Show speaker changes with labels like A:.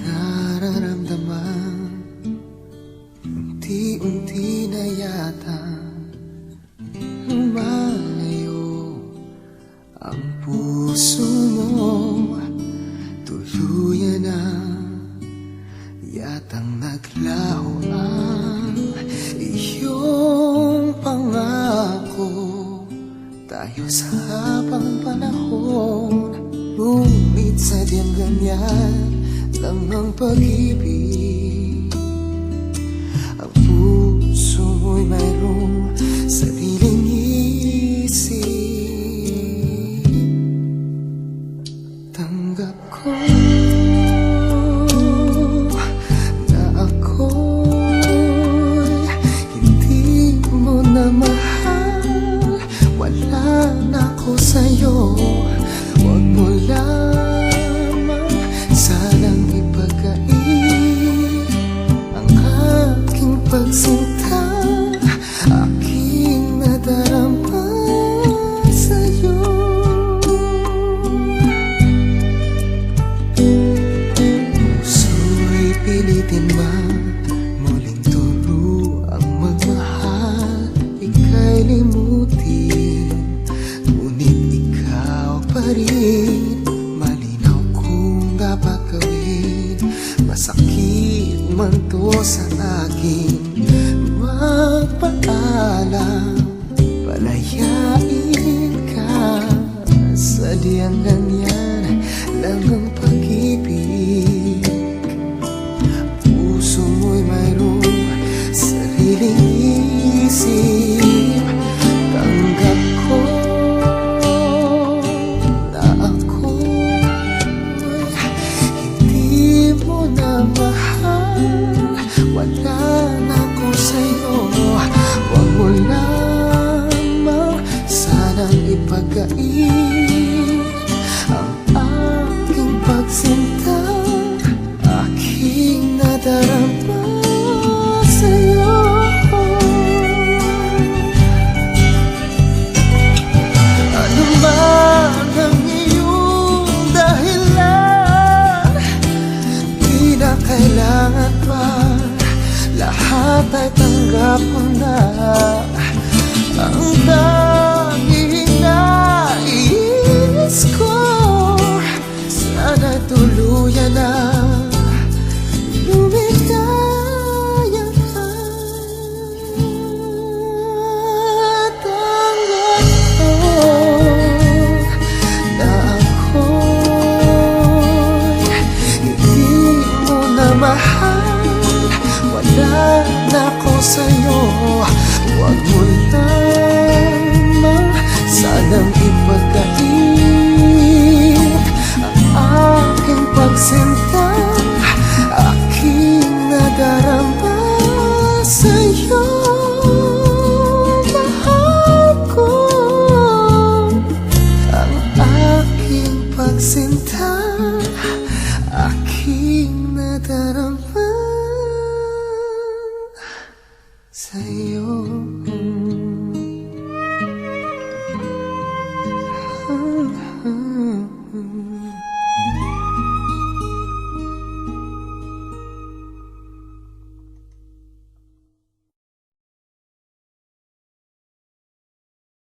A: nararamdaman Unti-unti na yata Lumayo ang puso mo. Tuluyan na Yatang naglaho ang iyong pangako Tayo sa habang panahon. Lumit sa diyang ganyan. Tamang pag-ibig. pilitin man Muling turo ang magmahal Ika'y limutin. Ngunit ikaw pa rin Malinaw kung dapat gawin. Masakit man to sa akin pag-aing Ang aking pagsinta Aking nadarama sa'yo. Ano man ang iyong dahilan Di na kailangan pa. Lahat ay tanggap ko na.